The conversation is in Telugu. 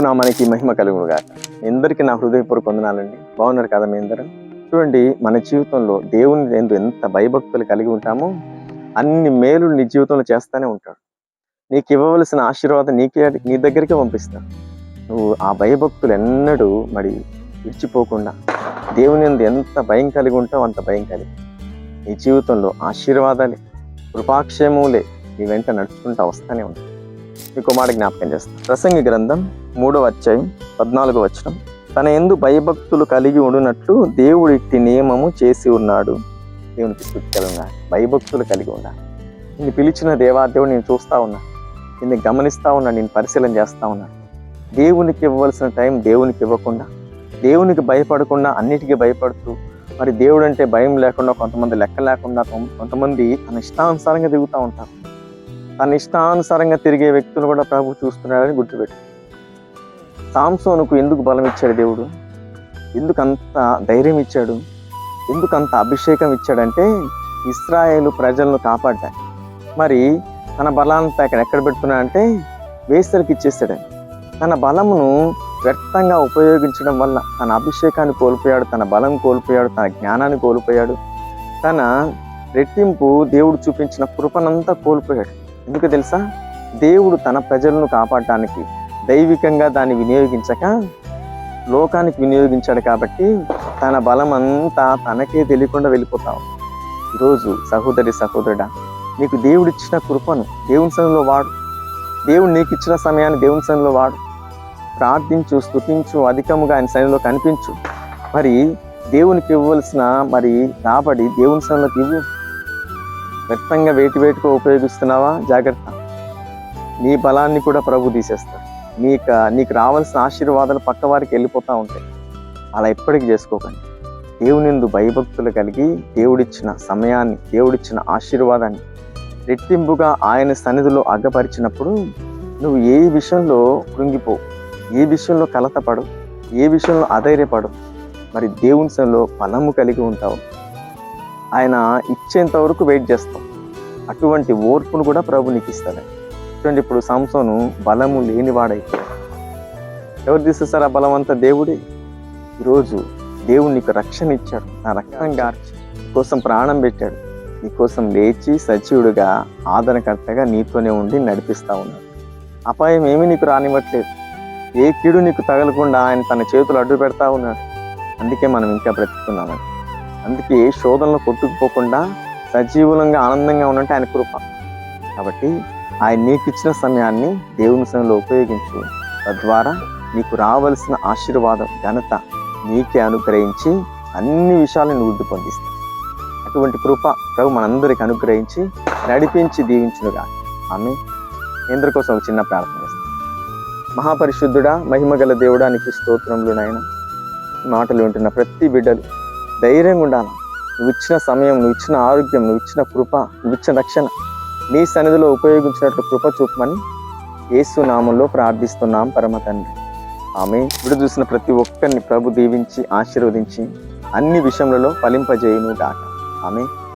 నామానికి మహిమ కలుగును గాక ఎందరికీ నా హృదయపూర్వక వందనాలండి. బాగున్నారు కదా మీ అందరం? చూడండి మన జీవితంలో దేవుని ఎందు ఎంత భయభక్తులు కలిగి ఉంటామో అన్ని మేలు నీ జీవితంలో చేస్తూనే ఉంటాడు. నీకు ఇవ్వవలసిన ఆశీర్వాదం నీకే నీ దగ్గరికే పంపిస్తాను నువ్వు ఆ భయభక్తులు ఎన్నడూ మరి విడిచిపోకుండా దేవుని ఎందు ఎంత భయం కలిగి ఉంటావు అంత భయం కలిగి. నీ జీవితంలో ఆశీర్వాదాలే కృపాక్షేమములే నీ వెంట నడుచుకుంటా వస్తూనే ఉంటాయి. మీకు మాట జ్ఞాపకం చేస్తాను ప్రసంగి గ్రంథం మూడవ అధ్యాయం పద్నాలుగు వచనం. తన ఎందు భయభక్తులు కలిగి ఉండినట్లు దేవుడు ఇట్టి నియమము చేసి ఉన్నాడు. దేవునికి స్థుతికలంగా భయభక్తులు కలిగి ఉన్నా నిన్ను పిలిచిన దేవాదేవుడు నేను చూస్తా ఉన్నా. నిన్ను గమనిస్తా ఉన్నా నేను పరిశీలన చేస్తూ ఉన్నా. దేవునికి ఇవ్వవలసిన టైం దేవునికి ఇవ్వకుండా దేవునికి భయపడకుండా అన్నిటికీ భయపడుతూ మరి దేవుడు అంటే భయం లేకుండా కొంతమంది లెక్క లేకుండా కొంతమంది తన ఇష్టానుసారంగా తిరుగుతూ ఉంటారు. తన ఇష్టానుసారంగా తిరిగే వ్యక్తులు కూడా ప్రభు చూస్తున్నాడని గుర్తుపెట్టు సాంసోనుకు ఎందుకు బలం ఇచ్చాడు దేవుడు? ఎందుకు అంత ధైర్యం ఇచ్చాడు? ఎందుకు అంత అభిషేకం ఇచ్చాడంటే ఇస్రాయేలు ప్రజలను కాపాడ్డాడు మరి తన బలాన్ని అక్కడ ఎక్కడ పెడుతున్నాడంటే వేసరికి ఇచ్చేసాడని తన బలమును వ్యర్థంగా ఉపయోగించడం వల్ల తన అభిషేకాన్ని కోల్పోయాడు తన బలం కోల్పోయాడు తన జ్ఞానాన్ని కోల్పోయాడు. తన రెట్టింపు దేవుడు చూపించిన కృపనంతా కోల్పోయాడు. ఎందుకు తెలుసా? దేవుడు తన ప్రజలను కాపాడటానికి దైవికంగా దాన్ని వినియోగించక లోకానికి వినియోగించాడు కాబట్టి తన బలం అంతా తనకే తెలియకుండా వెళ్ళిపోతావు. ఈరోజు సహోదరి సహోదరుడా నీకు దేవుడిచ్చిన కృపను దేవుని సన్నిధిలో వాడు. దేవుడు నీకు ఇచ్చిన సమయాన్ని దేవుని సన్నిధిలో వాడు. ప్రార్థించు స్థుతించు అధికముగా ఆయన సన్నిధిలో కనిపించు. మరి దేవునికి ఇవ్వవలసిన మరి రాబడి దేవుని సన్నిధిలోకి ఇవ్వు. వ్యర్థంగా వేటి వేటికో ఉపయోగిస్తున్నావా? జాగ్రత్త. నీ బలాన్ని కూడా ప్రభు తీసేస్తాడు. నీకు నీకు రావాల్సిన ఆశీర్వాదాలు పక్క వారికి వెళ్ళిపోతూ ఉంటాయి. అలా ఎప్పటికీ చేసుకోకండి. దేవునిందు భయభక్తులు కలిగి దేవుడిచ్చిన సమయాన్ని దేవుడిచ్చిన ఆశీర్వాదాన్ని రెట్టింపుగా ఆయన సన్నిధిలో అగ్గపరిచినప్పుడు నువ్వు ఏ విషయంలో కృంగిపో ఏ విషయంలో కలతపడు ఏ విషయంలో అధైర్యపడు మరి దేవుని సంలో బలము కలిగి ఉంటావు. ఆయన ఇచ్చేంత వరకు వెయిట్ చేస్తాం అటువంటి ఓర్పును కూడా ప్రభు నీకు ఇస్తాడు చూడండి ఇప్పుడు సంసోను బలము లేనివాడైపోయాడు ఎవరు తీసేస్తారు ఆ బలం అంతా దేవుడే. ఈరోజు దేవుడు నీకు రక్షణ ఇచ్చాడు నా రక్తం గార్చి కోసం ప్రాణం పెట్టాడు. నీకోసం లేచి సచివుడిగా ఆదరణకర్తగా నీతోనే ఉండి నడిపిస్తా ఉన్నాడు. అపాయం ఏమీ నీకు రానివ్వట్లేదు. ఏ కీడు నీకు తగలకుండా ఆయన తన చేతులు అడ్డు పెడతా ఉన్నాడు. అందుకే మనం ఇంకా బ్రతుకుతున్నామని. అందుకే ఏ శోధనలో కొట్టుకుపోకుండా సజీవులంగా ఆనందంగా ఉన్నట్టు ఆయన కృప. కాబట్టి ఆయన నీకు ఇచ్చిన సమయాన్ని దేవుని సమయంలో ఉపయోగించు. తద్వారా నీకు రావలసిన ఆశీర్వాదం ఘనత నీకే అనుగ్రహించి అన్ని విషయాలను వృద్ధి పొందిస్తావు. అటువంటి కృప ప్రభు మనందరికి అనుగ్రహించి నడిపించి దీవించునుగా ఆమె ఇంద్ర కోసం ఒక చిన్న ప్రార్థన చేస్తాను మహాపరిశుద్ధుడా మహిమగల దేవుడా నీకు స్తోత్రంలో నాయన. మాటలు వింటున్న ప్రతి బిడ్డలు ధైర్యంగా ఉండాలి? నువ్వు ఇచ్చిన సమయం నువ్వు ఇచ్చిన ఆరోగ్యం నువ్వు ఇచ్చిన కృప నువ్వు ఇచ్చిన రక్షణ నీ సన్నిధిలో ఉపయోగించినట్లు కృప చూపమని యేసు నామంలో ప్రార్థిస్తున్నాం పరమ తండ్రి. ఆమె ఇప్పుడు చూసిన ప్రతి ఒక్కరిని ప్రభు దీవించి ఆశీర్వదించి అన్ని విషయములలో ఫలింపజేయును గాక ఆమె